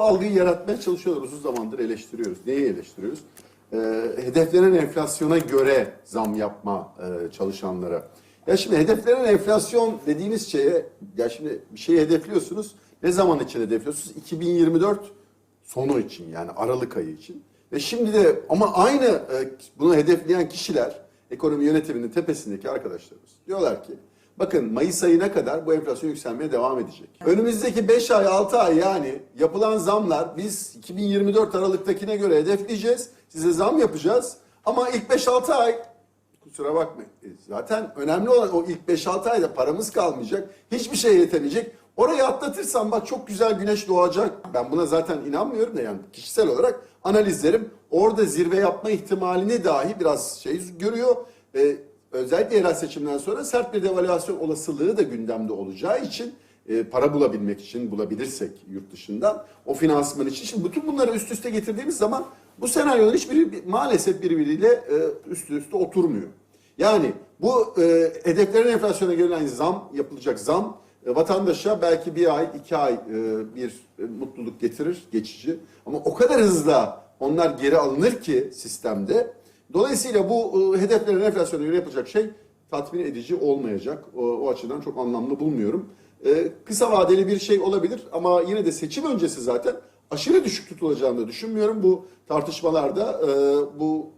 şu algıyı yaratmaya çalışıyorlar. Uzun zamandır eleştiriyoruz. Neyi eleştiriyoruz? Ee, hedeflenen enflasyona göre zam yapma e, çalışanlara. Ya şimdi hedeflenen enflasyon dediğiniz şeye, ya şimdi bir şeyi hedefliyorsunuz. Ne zaman için hedefliyorsunuz? 2024 sonu için yani Aralık ayı için. Ve şimdi de ama aynı e, bunu hedefleyen kişiler ekonomi yönetiminin tepesindeki arkadaşlarımız diyorlar ki bakın Mayıs ayına kadar bu enflasyon yükselmeye devam edecek. Önümüzdeki 5 ay 6 ay yani yapılan zamlar biz 2024 Aralık'takine göre hedefleyeceğiz. Size zam yapacağız ama ilk 5-6 ay kusura bakmayın. E, Zaten önemli olan o ilk 5-6 ayda paramız kalmayacak. Hiçbir şey yetemeyecek. Orayı atlatırsam bak çok güzel güneş doğacak. Ben buna zaten inanmıyorum da yani kişisel olarak analizlerim orada zirve yapma ihtimalini dahi biraz şey görüyor. E, özellikle yerel seçimden sonra sert bir devalüasyon olasılığı da gündemde olacağı için e, para bulabilmek için bulabilirsek yurt dışından o finansman için. Şimdi bütün bunları üst üste getirdiğimiz zaman bu senaryoların hiçbiri bir- maalesef birbiriyle e, üst üste oturmuyor. Yani bu e, hedeflerin enflasyona gelen zam, yapılacak zam e, vatandaşa belki bir ay, iki ay e, bir e, mutluluk getirir geçici. Ama o kadar hızlı onlar geri alınır ki sistemde. Dolayısıyla bu e, hedeflerin enflasyona göre yapılacak şey tatmin edici olmayacak. O, o açıdan çok anlamlı bulmuyorum. E, kısa vadeli bir şey olabilir ama yine de seçim öncesi zaten aşırı düşük tutulacağını da düşünmüyorum. Bu tartışmalarda e, bu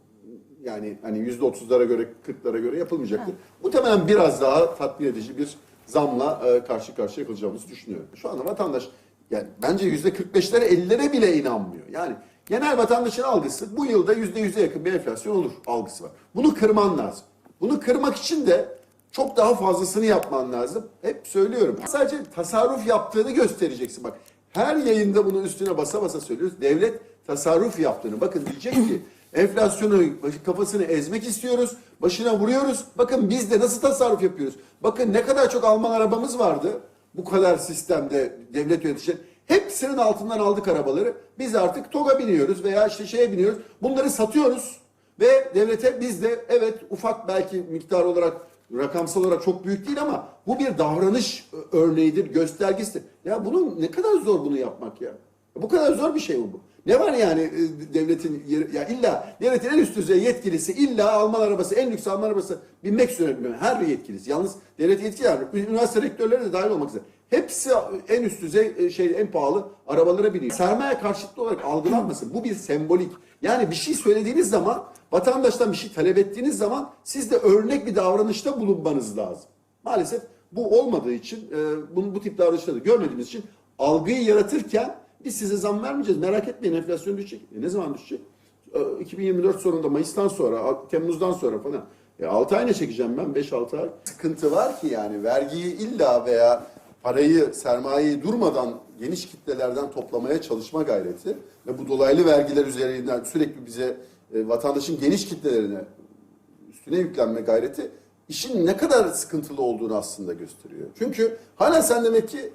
yani hani yüzde otuzlara göre, kırklara göre yapılmayacaktır. Muhtemelen biraz daha tatmin edici bir zamla e, karşı karşıya kalacağımızı düşünüyorum. Şu anda vatandaş yani bence yüzde kırk beşlere, ellilere bile inanmıyor. Yani genel vatandaşın algısı bu yılda yüzde yüze yakın bir enflasyon olur algısı var. Bunu kırman lazım. Bunu kırmak için de çok daha fazlasını yapman lazım. Hep söylüyorum. Sadece tasarruf yaptığını göstereceksin. Bak her yayında bunu üstüne basa basa söylüyoruz. Devlet tasarruf yaptığını. Bakın diyecek ki enflasyonu kafasını ezmek istiyoruz. Başına vuruyoruz. Bakın biz de nasıl tasarruf yapıyoruz. Bakın ne kadar çok Alman arabamız vardı. Bu kadar sistemde devlet yöneticileri. Hepsinin altından aldık arabaları. Biz artık TOG'a biniyoruz veya işte şeye biniyoruz. Bunları satıyoruz. Ve devlete biz de evet ufak belki miktar olarak rakamsal olarak çok büyük değil ama bu bir davranış örneğidir, göstergesidir. Ya bunun ne kadar zor bunu yapmak ya. Bu kadar zor bir şey mi bu? Ne var yani e, devletin ya illa devletin en üst düzey yetkilisi illa Alman arabası en lüks Alman arabası binmek zorunda her bir yetkilisi. Yalnız devlet yetkili yani üniversite rektörleri de dahil olmak üzere. Hepsi en üst düzey e, şey en pahalı arabalara biniyor. Sermaye karşıtlı olarak algılanmasın. Bu bir sembolik. Yani bir şey söylediğiniz zaman vatandaştan bir şey talep ettiğiniz zaman siz de örnek bir davranışta bulunmanız lazım. Maalesef bu olmadığı için e, bunu bu tip davranışları görmediğimiz için algıyı yaratırken biz size zam vermeyeceğiz. Merak etmeyin enflasyon düşecek. E ne zaman düşecek? E, 2024 sonunda Mayıs'tan sonra, Temmuz'dan sonra falan. E 6 ay ne çekeceğim ben? 5-6 ay. Sıkıntı var ki yani vergiyi illa veya parayı, sermayeyi durmadan geniş kitlelerden toplamaya çalışma gayreti ve bu dolaylı vergiler üzerinden sürekli bize e, vatandaşın geniş kitlelerine üstüne yüklenme gayreti işin ne kadar sıkıntılı olduğunu aslında gösteriyor. Çünkü hala sen demek ki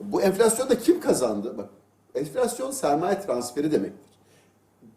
bu enflasyonda kim kazandı? Bak enflasyon sermaye transferi demektir.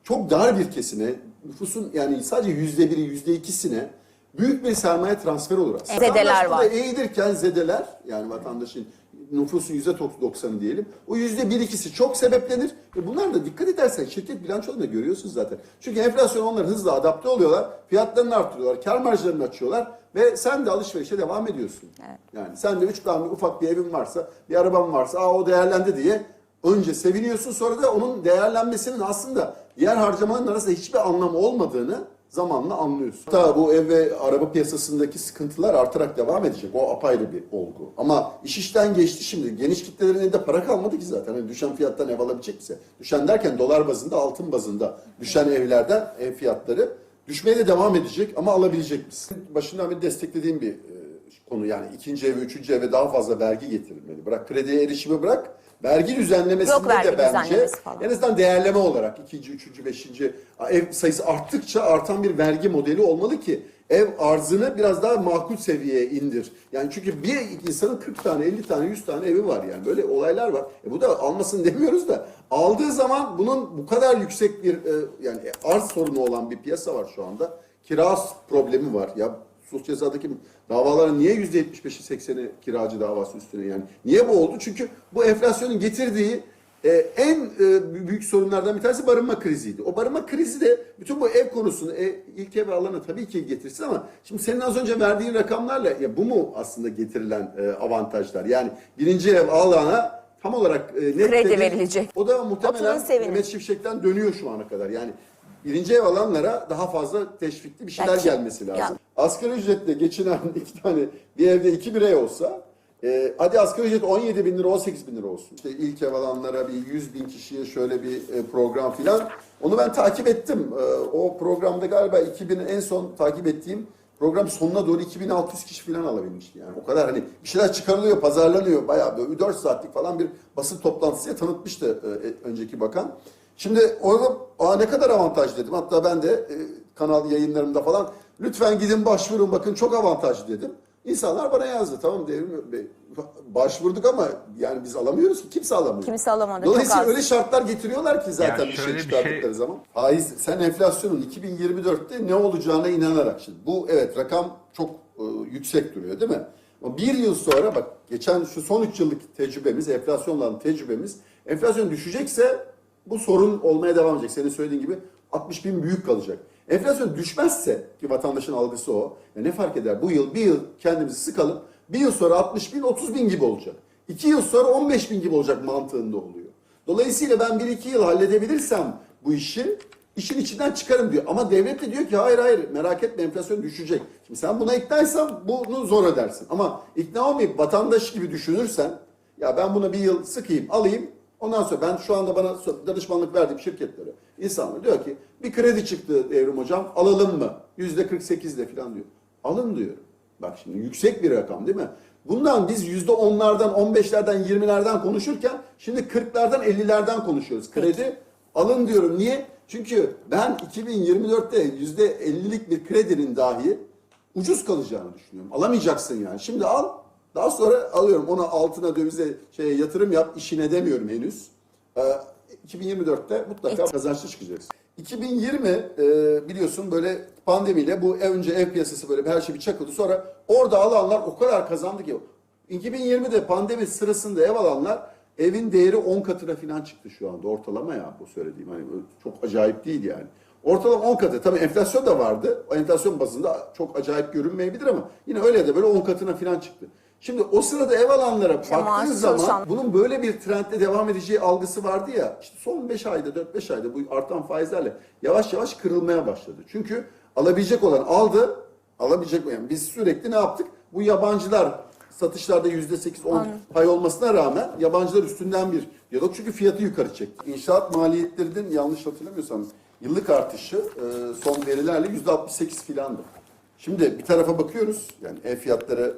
Çok dar bir kesime nüfusun yani sadece yüzde biri yüzde ikisine büyük bir sermaye transferi olur aslında. Zedeler var. eğilirken zedeler yani vatandaşın nüfusun yüzde doksanı diyelim. O yüzde bir ikisi çok sebeplenir ve bunlar da dikkat edersen şirket bilançolarında görüyorsunuz zaten. Çünkü enflasyon onlara hızlı adapte oluyorlar. Fiyatlarını arttırıyorlar. Kar marjlarını açıyorlar ve sen de alışverişe devam ediyorsun. Yani sen de üç tane ufak bir evin varsa, bir araban varsa, aa o değerlendi diye önce seviniyorsun sonra da onun değerlenmesinin aslında diğer harcamaların arasında hiçbir anlamı olmadığını zamanla anlıyorsun. Hatta bu ev ve araba piyasasındaki sıkıntılar artarak devam edecek. O apayrı bir olgu. Ama iş işten geçti şimdi. Geniş kitlelerin elinde para kalmadı ki zaten. Hani düşen fiyattan ev alabilecekse. Düşen derken dolar bazında, altın bazında düşen evlerden ev fiyatları düşmeye de devam edecek ama alabilecek misin? Başından beri desteklediğim bir e, konu yani ikinci eve, üçüncü eve daha fazla vergi getirilmeli. Bırak krediye erişimi bırak. Vergi düzenlemesinde Yok vergi de bence falan. en azından değerleme olarak ikinci, üçüncü, beşinci ev sayısı arttıkça artan bir vergi modeli olmalı ki ev arzını biraz daha makul seviyeye indir. Yani çünkü bir insanın 40 tane, 50 tane, 100 tane evi var yani böyle olaylar var. E bu da almasın demiyoruz da aldığı zaman bunun bu kadar yüksek bir e, yani arz sorunu olan bir piyasa var şu anda. Kira problemi var. Ya sus cezadaki davaların niye %75'i 80'i kiracı davası üstüne yani? Niye bu oldu? Çünkü bu enflasyonun getirdiği e, en e, büyük sorunlardan bir tanesi barınma kriziydi. O barınma krizi de bütün bu ev konusunu, e, ilk ev alanı tabii ki getirsin ama şimdi senin az önce verdiğin rakamlarla ya bu mu aslında getirilen e, avantajlar? Yani birinci ev alana tam olarak e, net Kredi verilecek. O da muhtemelen. Mehmet Şimşek'ten dönüyor şu ana kadar. Yani birinci ev alanlara daha fazla teşvikli bir şeyler Belki- gelmesi lazım. Ya- Asgari ücretle geçinen iki tane bir evde iki birey olsa e, hadi asgari ücret 17 bin lira 18 bin lira olsun. İşte ilk ev alanlara bir 100 bin kişiye şöyle bir e, program filan. Onu ben takip ettim. E, o programda galiba 2000'in en son takip ettiğim program sonuna doğru 2600 kişi falan alabilmişti. Yani o kadar hani bir şeyler çıkarılıyor, pazarlanıyor. Bayağı böyle 4 saatlik falan bir basın toplantısıya tanıtmıştı e, e, önceki bakan. Şimdi orada Aa, ne kadar avantaj dedim. Hatta ben de e, kanal yayınlarımda falan lütfen gidin başvurun bakın çok avantajlı dedim. İnsanlar bana yazdı tamam devrim Bey, başvurduk ama yani biz alamıyoruz ki kimse alamıyor. Kimse alamadı, Dolayısıyla çok az. öyle şartlar getiriyorlar ki zaten Ya bir şey şöyle bir çıkarttıkları şey- zaman. Faiz sen enflasyonun 2024'te ne olacağına inanarak şimdi bu evet rakam çok e, yüksek duruyor değil mi? Ama bir yıl sonra bak geçen şu son 3 yıllık tecrübemiz enflasyonla olan tecrübemiz enflasyon düşecekse bu sorun olmaya devam edecek. Senin söylediğin gibi 60 bin büyük kalacak. Enflasyon düşmezse ki vatandaşın algısı o. Ya ne fark eder? Bu yıl bir yıl kendimizi sıkalım. Bir yıl sonra 60 bin 30 bin gibi olacak. İki yıl sonra 15 bin gibi olacak mantığında oluyor. Dolayısıyla ben bir iki yıl halledebilirsem bu işi işin içinden çıkarım diyor. Ama devlet de diyor ki hayır hayır merak etme enflasyon düşecek. Şimdi sen buna iknaysan bunu zor ödersin. Ama ikna olmayıp vatandaş gibi düşünürsen ya ben buna bir yıl sıkayım alayım Ondan sonra ben şu anda bana danışmanlık verdiğim şirketlere insanlar diyor ki bir kredi çıktı Evrim Hocam alalım mı? Yüzde 48 de falan diyor. Alın diyorum. Bak şimdi yüksek bir rakam değil mi? Bundan biz yüzde 10'lardan, 15'lerden, 20'lerden konuşurken şimdi 40'lardan, 50'lerden konuşuyoruz. Kredi alın diyorum. Niye? Çünkü ben 2024'te yüzde 50'lik bir kredinin dahi ucuz kalacağını düşünüyorum. Alamayacaksın yani. Şimdi al, daha sonra alıyorum. Ona altına dövize şeye yatırım yap. işine demiyorum henüz. Ee, 2024'te mutlaka kazançlı çıkacaksın. 2020 e, biliyorsun böyle pandemiyle bu ev önce ev piyasası böyle her şey bir çakıldı. Sonra orada alanlar o kadar kazandı ki 2020'de pandemi sırasında ev alanlar evin değeri 10 katına falan çıktı şu anda ortalama ya bu söylediğim. Hani çok acayip değil yani. Ortalama 10 katı. Tabii enflasyon da vardı. O enflasyon bazında çok acayip görünmeyebilir ama yine öyle de böyle 10 katına falan çıktı. Şimdi o sırada ev alanlara İşte maaş baktığın zaman çalışan- bunun böyle bir trendle devam edeceği algısı vardı ya. İşte son 5 ayda 4-5 ayda bu artan faizlerle yavaş yavaş kırılmaya başladı. Çünkü alabilecek olan aldı. Alabilecek yani biz sürekli ne yaptık? Bu yabancılar satışlarda %8-10 pay olmasına rağmen yabancılar üstünden bir diyalog. Çünkü fiyatı yukarı çekti. İnşaat maliyetlerinin yanlış hatırlamıyorsam yıllık artışı e, son verilerle %68 filandı. Şimdi bir tarafa bakıyoruz yani ev fiyatları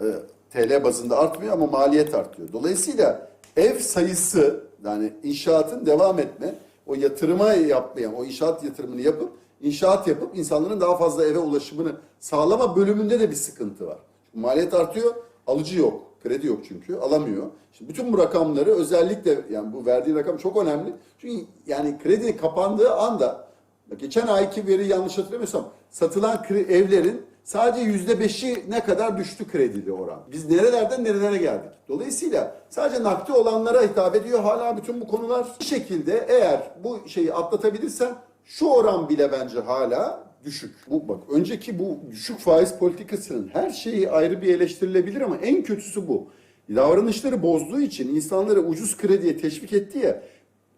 e, TL bazında artmıyor ama maliyet artıyor. Dolayısıyla ev sayısı yani inşaatın devam etme, o yatırıma yapmayan, o inşaat yatırımını yapıp inşaat yapıp insanların daha fazla eve ulaşımını sağlama bölümünde de bir sıkıntı var. Çünkü maliyet artıyor, alıcı yok. Kredi yok çünkü alamıyor. Şimdi bütün bu rakamları özellikle yani bu verdiği rakam çok önemli. Çünkü yani kredi kapandığı anda geçen ayki veri yanlış hatırlamıyorsam satılan evlerin sadece yüzde beşi ne kadar düştü kredili oran. Biz nerelerden nerelere geldik. Dolayısıyla sadece nakdi olanlara hitap ediyor hala bütün bu konular. Bir şekilde eğer bu şeyi atlatabilirsen şu oran bile bence hala düşük. Bu bak önceki bu düşük faiz politikasının her şeyi ayrı bir eleştirilebilir ama en kötüsü bu. Davranışları bozduğu için insanları ucuz krediye teşvik etti ya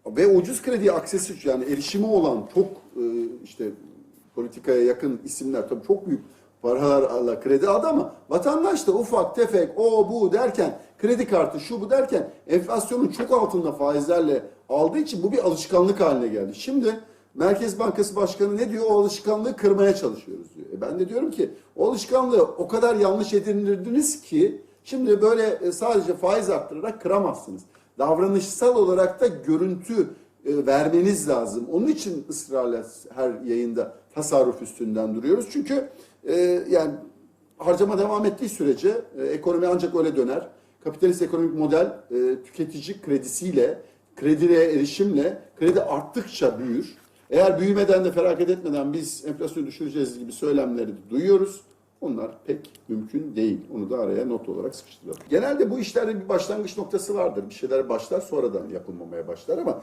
ve ucuz krediye aksesi yani erişimi olan çok e, işte politikaya yakın isimler tabii çok büyük paralarla kredi aldı ama vatandaş da ufak tefek o bu derken kredi kartı şu bu derken enflasyonun çok altında faizlerle aldığı için bu bir alışkanlık haline geldi. Şimdi Merkez Bankası Başkanı ne diyor? O alışkanlığı kırmaya çalışıyoruz diyor. E ben de diyorum ki o alışkanlığı o kadar yanlış edinirdiniz ki şimdi böyle e, sadece faiz arttırarak kıramazsınız davranışsal olarak da görüntü e, vermeniz lazım. Onun için ısrarla her yayında tasarruf üstünden duruyoruz. Çünkü e, yani harcama devam ettiği sürece e, ekonomi ancak öyle döner. Kapitalist ekonomik model e, tüketici kredisiyle, krediye erişimle kredi arttıkça büyür. Eğer büyümeden de feragat etmeden biz enflasyonu düşüreceğiz gibi söylemleri duyuyoruz. Onlar pek mümkün değil. Onu da araya not olarak sıkıştıralım. Genelde bu işlerde bir başlangıç noktası vardır. Bir şeyler başlar sonradan yapılmamaya başlar ama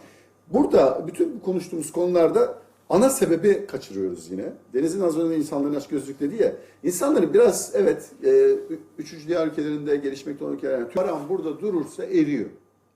burada bütün konuştuğumuz konularda ana sebebi kaçırıyoruz yine. Deniz'in az önce insanların aç gözlük dedi ya. İnsanların biraz evet e, üçüncü dünya ülkelerinde gelişmekte olan ülkeler yani param burada durursa eriyor.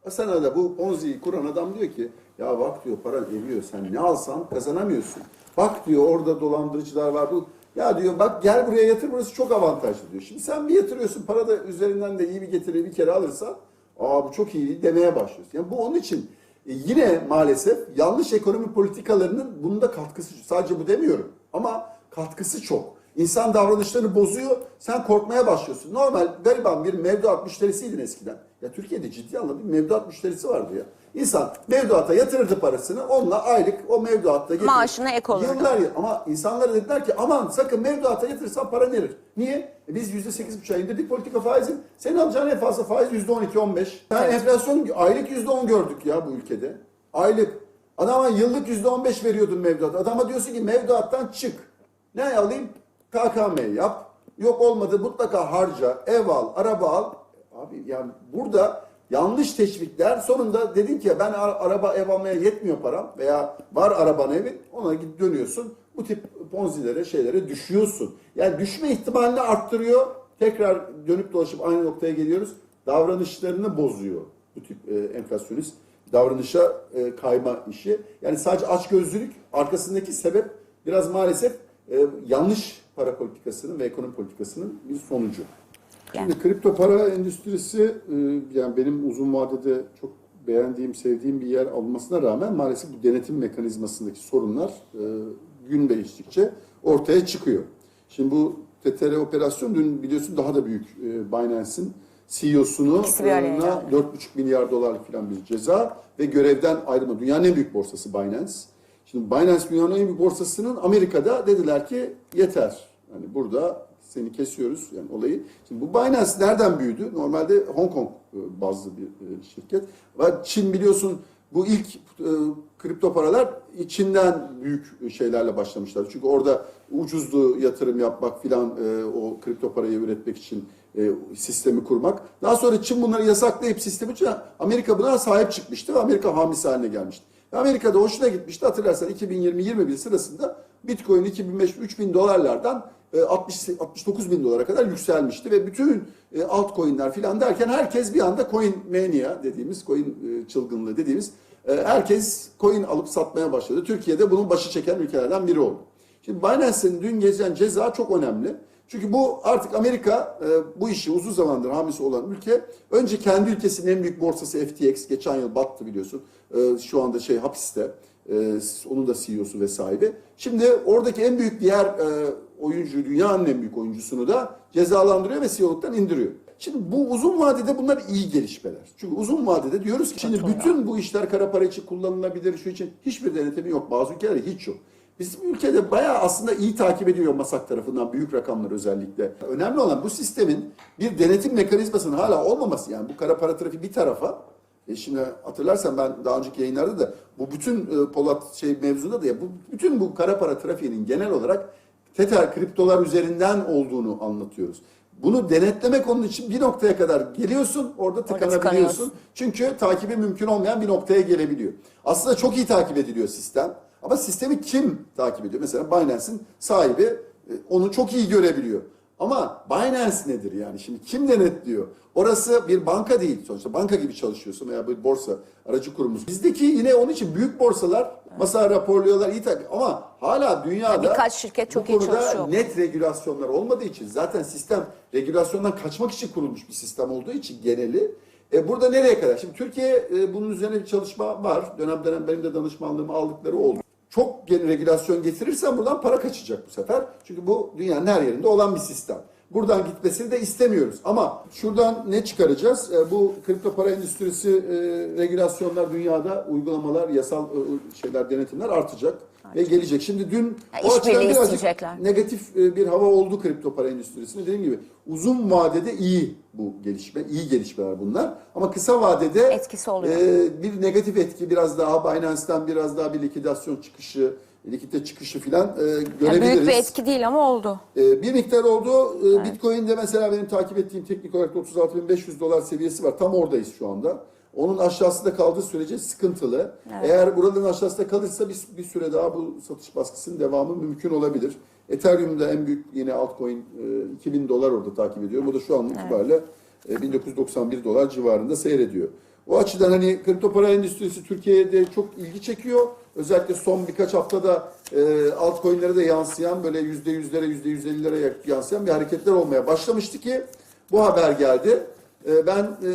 Sana da bu Ponzi'yi kuran adam diyor ki ya bak diyor paran eriyor sen ne alsan kazanamıyorsun. Bak diyor orada dolandırıcılar var bu. Ya diyor bak gel buraya yatır burası çok avantajlı diyor. Şimdi sen bir yatırıyorsun para da üzerinden de iyi bir getiri bir kere alırsan aa bu çok iyi demeye başlıyorsun. Yani bu onun için e, yine maalesef yanlış ekonomi politikalarının bunda katkısı sadece bu demiyorum ama katkısı çok. İnsan davranışlarını bozuyor, sen korkmaya başlıyorsun. Normal gariban bir mevduat müşterisiydin eskiden. Ya Türkiye'de ciddi anlamda bir mevduat müşterisi vardı ya. İnsan mevduata yatırırdı parasını, onunla aylık o mevduatta getirir. Maaşına ek olurdu. Yıllar yıl- ama insanlara dediler ki aman sakın mevduata yatırırsan para erir. Niye? E biz yüzde sekiz buçuğa indirdik politika faizin. Senin alacağın en fazla faiz yüzde on iki, on beş. Yani enflasyon aylık yüzde on gördük ya bu ülkede. Aylık. Adama yıllık yüzde on beş veriyordun mevduat. Adama diyorsun ki mevduattan çık. Ne alayım? KKM yap. Yok olmadı mutlaka harca, ev al, araba al. Abi yani burada yanlış teşvikler sonunda dedin ki ben ar- araba ev almaya yetmiyor param veya var araban evin ona gidip dönüyorsun. Bu tip ponzilere şeylere düşüyorsun. Yani düşme ihtimalini arttırıyor. Tekrar dönüp dolaşıp aynı noktaya geliyoruz. Davranışlarını bozuyor bu tip e, enflasyonist davranışa e, kayma işi. Yani sadece açgözlülük arkasındaki sebep biraz maalesef e, yanlış para politikasının ve ekonomi politikasının bir sonucu. Şimdi kripto para endüstrisi e, yani benim uzun vadede çok beğendiğim, sevdiğim bir yer almasına rağmen maalesef bu denetim mekanizmasındaki sorunlar e, gün değiştikçe ortaya çıkıyor. Şimdi bu TTR operasyon dün biliyorsun daha da büyük e, Binance'in CEO'sunu İkisi bir araya geldi. 4,5 milyar dolarlık falan bir ceza ve görevden ayrılma. Dünyanın en büyük borsası Binance. Şimdi Binance dünyanın en büyük borsasının Amerika'da dediler ki yeter. Hani burada seni kesiyoruz yani olayı. Şimdi bu Binance nereden büyüdü? Normalde Hong Kong e, bazlı bir e, şirket. Çin biliyorsun bu ilk e, kripto paralar Çin'den büyük şeylerle başlamışlar. Çünkü orada ucuzdu yatırım yapmak filan o kripto parayı üretmek için sistemi kurmak. Daha sonra Çin bunları yasaklayıp sistemi Amerika buna sahip çıkmıştı ve Amerika hamisi haline gelmişti. Amerika'da hoşuna gitmişti. Hatırlarsan 2020-21 sırasında Bitcoin 2500-3000 dolarlardan 60 69 bin dolara kadar yükselmişti ve bütün e, altcoin'ler filan derken herkes bir anda coin mania dediğimiz coin e, çılgınlığı dediğimiz e, herkes coin alıp satmaya başladı. Türkiye'de bunun başı çeken ülkelerden biri oldu. Şimdi Binance'in dün geçen ceza çok önemli. Çünkü bu artık Amerika e, bu işi uzun zamandır hamisi olan ülke. Önce kendi ülkesinin en büyük borsası FTX geçen yıl battı biliyorsun. E, şu anda şey hapiste. E, onun da CEO'su ve sahibi. Şimdi oradaki en büyük diğer e, oyuncu, dünyanın en büyük oyuncusunu da cezalandırıyor ve CEO'luktan indiriyor. Şimdi bu uzun vadede bunlar iyi gelişmeler. Çünkü uzun vadede diyoruz ki şimdi bütün bu işler kara para için kullanılabilir, şu için hiçbir denetimi yok. Bazı ülkelerde hiç yok. Bizim ülkede bayağı aslında iyi takip ediliyor MASAK tarafından büyük rakamlar özellikle. Önemli olan bu sistemin bir denetim mekanizmasının hala olmaması yani bu kara para trafiği bir tarafa e şimdi hatırlarsan ben daha önceki yayınlarda da bu bütün e, Polat şey mevzuda da ya bu bütün bu kara para trafiğinin genel olarak Tether kriptolar üzerinden olduğunu anlatıyoruz. Bunu denetlemek onun için bir noktaya kadar geliyorsun, orada tıkanabiliyorsun. Çünkü takibi mümkün olmayan bir noktaya gelebiliyor. Aslında çok iyi takip ediliyor sistem. Ama sistemi kim takip ediyor? Mesela Binance'in sahibi e, onu çok iyi görebiliyor. Ama Binance nedir yani? Şimdi kim denetliyor? Orası bir banka değil sonuçta. Banka gibi çalışıyorsun veya bir borsa aracı kurumuz. Bizdeki yine onun için büyük borsalar masa raporluyorlar iyi takip ama hala dünyada Birkaç şirket çok bu iyi konuda çalışıyor. net regülasyonlar olmadığı için zaten sistem regülasyondan kaçmak için kurulmuş bir sistem olduğu için geneli e burada nereye kadar? Şimdi Türkiye e, bunun üzerine bir çalışma var. Dönem dönem benim de danışmanlığımı aldıkları oldu. Çok regülasyon getirirsen buradan para kaçacak bu sefer. Çünkü bu dünyanın her yerinde olan bir sistem. Buradan gitmesini de istemiyoruz. Ama şuradan ne çıkaracağız? E, bu kripto para endüstrisi e, regülasyonlar dünyada uygulamalar, yasal e, şeyler, denetimler artacak ve gelecek. Şimdi dün Ya o açıdan birazcık negatif bir hava oldu kripto para endüstrisinde. Dediğim gibi uzun vadede iyi bu gelişme, iyi gelişmeler bunlar. Ama kısa vadede Etkisi oluyor. e, bir negatif etki biraz daha Binance'ten biraz daha bir likidasyon çıkışı likidite çıkışı filan e, Yani görebiliriz. büyük bir etki değil ama oldu. Ee, bir miktar oldu. Ee, Bitcoin'de mesela benim takip ettiğim teknik olarak da 36.500 dolar seviyesi var. Tam oradayız şu anda. Onun aşağısında kaldığı sürece sıkıntılı. Eğer buraların aşağısında kalırsa bir, bir süre daha bu satış baskısının devamı mümkün olabilir. Ethereum'da en büyük yine altcoin e, 2000 dolar orada takip ediyorum. O da şu an itibariyle e, 1991 dolar civarında seyrediyor. O açıdan hani kripto para endüstrisi Türkiye'de çok ilgi çekiyor. Özellikle son birkaç haftada e, altcoin'lere de yansıyan böyle yüzde yüzlere, yüzde yüz ellilere yansıyan bir hareketler olmaya başlamıştı ki bu haber geldi. E, ben e,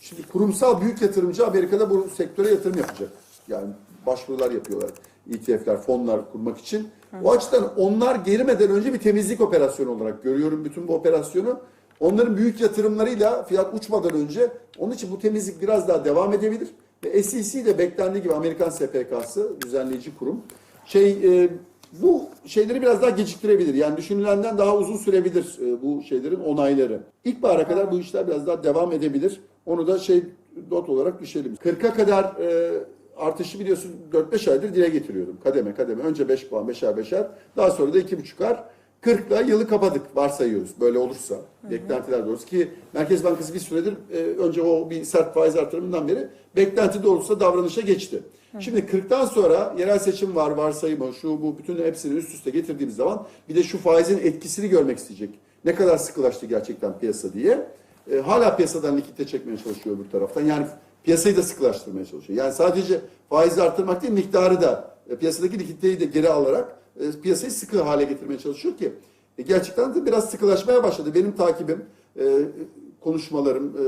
şimdi kurumsal büyük yatırımcı Amerika'da bu sektöre yatırım yapacak. Yani başvurular yapıyorlar. ETF'ler, fonlar kurmak için. O açıdan onlar girmeden önce bir temizlik operasyonu olarak görüyorum bütün bu operasyonu. Onların büyük yatırımlarıyla fiyat uçmadan önce onun için bu temizlik biraz daha devam edebilir. Ve SEC de beklendiği gibi Amerikan SPK'sı düzenleyici kurum. Şey e, bu şeyleri biraz daha geciktirebilir. Yani düşünülenden daha uzun sürebilir e, bu şeylerin onayları. İlkbahara kadar bu işler biraz daha devam edebilir. Onu da şey not olarak düşelim. 40'a kadar e, artışı biliyorsun 4-5 aydır dile getiriyordum. Kademe kademe. Önce 5 puan, 5'er 5'er. Daha sonra da 2,5'ar. 40'la yılı kapadık varsayıyoruz böyle olursa. Beklentiler doğrusu ki Merkez Bankası bir süredir e, önce o bir sert faiz artırımından beri beklenti doğrultusunda davranışa geçti. Şimdi 40'tan sonra yerel seçim var varsayımı şu bu bütün hepsini üst üste getirdiğimiz zaman bir de şu faizin etkisini görmek isteyecek. Ne kadar sıkılaştı gerçekten piyasa diye. E, hala piyasadan likidite çekmeye çalışıyor bir taraftan. Yani piyasayı da sıkılaştırmaya çalışıyor. Yani sadece faizi artırmak değil miktarı da e, piyasadaki likiditeyi de geri alarak e, piyasayı sıkı hale getirmeye çalışıyor ki e, gerçekten de biraz sıkılaşmaya başladı. Benim takibim, e, konuşmalarım, e,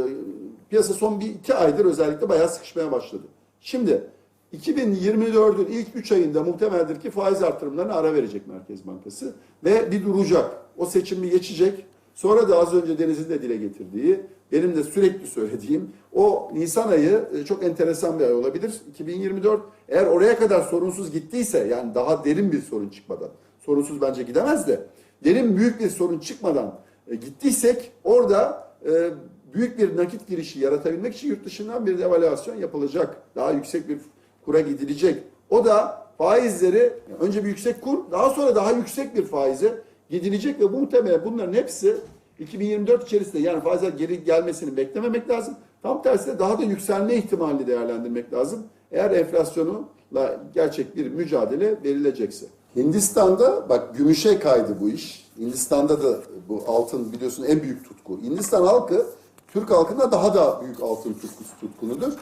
piyasa son bir iki aydır özellikle bayağı sıkışmaya başladı. Şimdi 2024'ün ilk 3 ayında muhtemeldir ki faiz artırımlarına ara verecek Merkez Bankası ve bir duracak. O seçimi geçecek. Sonra da az önce Deniz'in de dile getirdiği, benim de sürekli söylediğim o Nisan ayı e, çok enteresan bir ay olabilir. 2024 eğer oraya kadar sorunsuz gittiyse yani daha derin bir sorun çıkmadan, sorunsuz bence gidemez de derin büyük bir sorun çıkmadan e, gittiysek orada e, büyük bir nakit girişi yaratabilmek için yurt dışından bir devalüasyon yapılacak. Daha yüksek bir kura gidilecek. O da faizleri önce bir yüksek kur daha sonra daha yüksek bir faize gidilecek ve muhtemelen bunların hepsi 2024 içerisinde yani faizler geri gelmesini beklememek lazım. Tam tersine daha da yükselme ihtimalini değerlendirmek lazım. Eğer enflasyonla gerçek bir mücadele verilecekse. Hindistan'da bak gümüşe kaydı bu iş. Hindistan'da da bu altın biliyorsun en büyük tutku. Hindistan halkı Türk halkında daha da büyük altın tutkusu tutkunudur.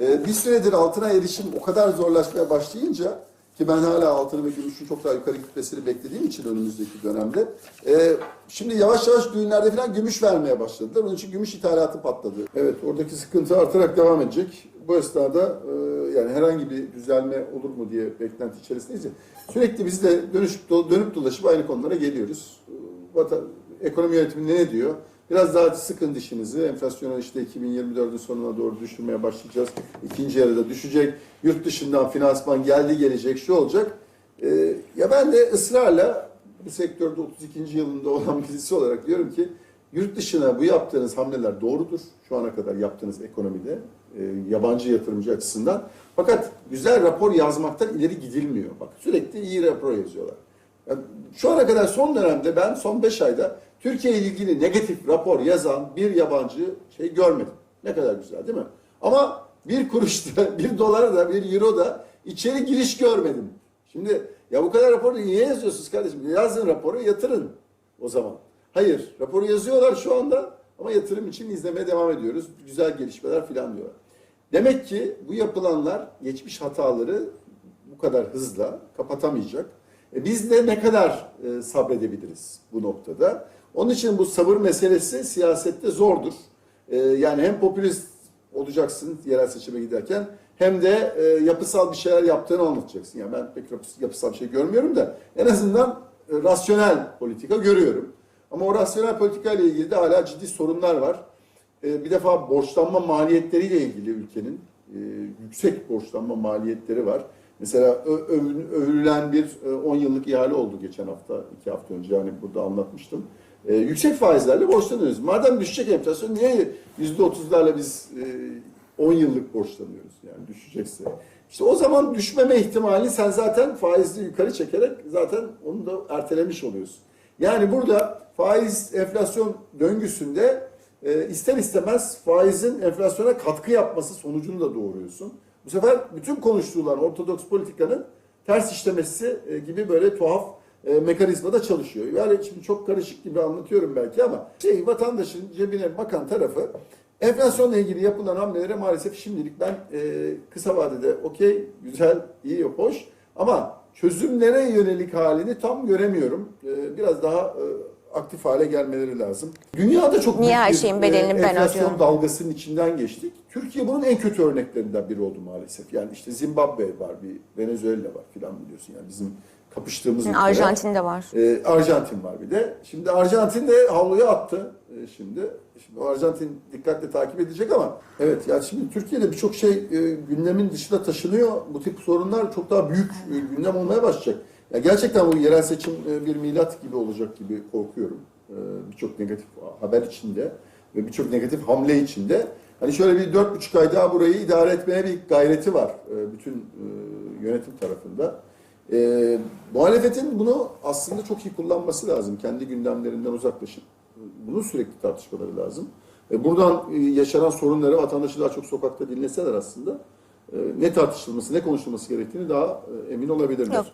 Ee, bir süredir altına erişim o kadar zorlaşmaya başlayınca ki ben hala altını ve gümüşün çok daha yukarı gitmesini beklediğim için önümüzdeki dönemde. e, şimdi yavaş yavaş düğünlerde falan gümüş vermeye başladılar. Onun için gümüş ithalatı patladı. Evet oradaki sıkıntı artarak devam edecek. Bu esnada e, yani herhangi bir düzelme olur mu diye beklenti içerisindeyiz. Sürekli biz de dönüşüp do- dönüp dolaşıp aynı konulara geliyoruz. E, Vatan, ekonomi yönetimi ne diyor? Biraz daha sıkın dişinizi. Enflasyonu işte 2024'ün sonuna doğru düşürmeye başlayacağız. İkinci yarıda düşecek. Yurt dışından finansman geldi gelecek, şu olacak. Ee, ya ben de ısrarla bu sektörde 32. yılında olan birisi olarak diyorum ki yurt dışına bu yaptığınız hamleler doğrudur. Şu ana kadar yaptığınız ekonomide e, yabancı yatırımcı açısından. Fakat güzel rapor yazmaktan ileri gidilmiyor. Bak sürekli iyi rapor yazıyorlar. Yani şu ana kadar son dönemde ben son 5 ayda Türkiye ile ilgili negatif rapor yazan bir yabancı şey görmedim. Ne kadar güzel değil mi? Ama bir kuruşta, bir dolara da, bir euro da içeri giriş görmedim. Şimdi ya bu kadar raporu niye yazıyorsunuz kardeşim? Yazın raporu yatırın o zaman. Hayır, raporu yazıyorlar şu anda ama yatırım için izlemeye devam ediyoruz. Güzel gelişmeler falan diyorlar. Demek ki bu yapılanlar geçmiş hataları bu kadar hızla kapatamayacak. E biz de ne kadar e, sabredebiliriz bu noktada? Onun için bu sabır meselesi siyasette zordur. E, yani hem popülist olacaksın yerel seçime giderken hem de e, yapısal bir şeyler yaptığını anlatacaksın. Yani ben pek yapıs- yapısal bir şey görmüyorum da en azından e, rasyonel politika görüyorum. Ama o rasyonel politika ile ilgili de hala ciddi sorunlar var. E, bir defa borçlanma maliyetleriyle ilgili ülkenin e, yüksek borçlanma maliyetleri var. Mesela övülen bir e, 10 yıllık ihale oldu geçen hafta, iki hafta önce yani burada anlatmıştım. E, yüksek faizlerle borçlanıyoruz. Madem düşecek enflasyon niye %30'larla biz e, 10 yıllık borçlanıyoruz yani düşecekse. İşte o zaman düşmeme ihtimalini sen zaten faizi yukarı çekerek zaten onu da ertelemiş oluyorsun. Yani burada faiz enflasyon döngüsünde e, ister istemez faizin enflasyona katkı yapması sonucunu da doğuruyorsun. Bu sefer bütün konuştuğular ortodoks politikanın ters işlemesi e, gibi böyle tuhaf e, mekanizma da çalışıyor. Yani şimdi çok karışık gibi anlatıyorum belki ama şey vatandaşın cebine bakan tarafı enflasyonla ilgili yapılan hamlelere maalesef şimdilik ben e, kısa vadede okey, güzel, iyi, hoş ama çözümlere yönelik halini tam göremiyorum. Biraz daha aktif hale gelmeleri lazım. Dünyada çok Niye her şeyin bedelini ben ödüyorum? dalgasının içinden geçtik. Türkiye bunun en kötü örneklerinden biri oldu maalesef. Yani işte Zimbabwe var, bir Venezuela var filan biliyorsun yani bizim kapıştığımız ülkeler. Arjantin'de var. Ee, Arjantin var bir de. Şimdi Arjantin de havluya attı ee, şimdi. Şimdi Arjantin dikkatle takip edecek ama evet yani şimdi Türkiye'de birçok şey e, gündemin dışına taşınıyor. Bu tip sorunlar çok daha büyük e, gündem olmaya başlayacak. Ya gerçekten bu yerel seçim e, bir milat gibi olacak gibi korkuyorum. Ee, birçok negatif haber içinde ve birçok negatif hamle içinde. Hani şöyle bir dört buçuk ay daha burayı idare etmeye bir gayreti var e, bütün e, yönetim tarafında. E, muhalefetin bunu aslında çok iyi kullanması lazım. Kendi gündemlerinden uzaklaşıp bunun sürekli tartışmaları lazım. E, buradan e, yaşanan sorunları vatandaşı daha çok sokakta dinleseler aslında e, ne tartışılması, ne konuşulması gerektiğini daha e, emin olabilirler. Yok.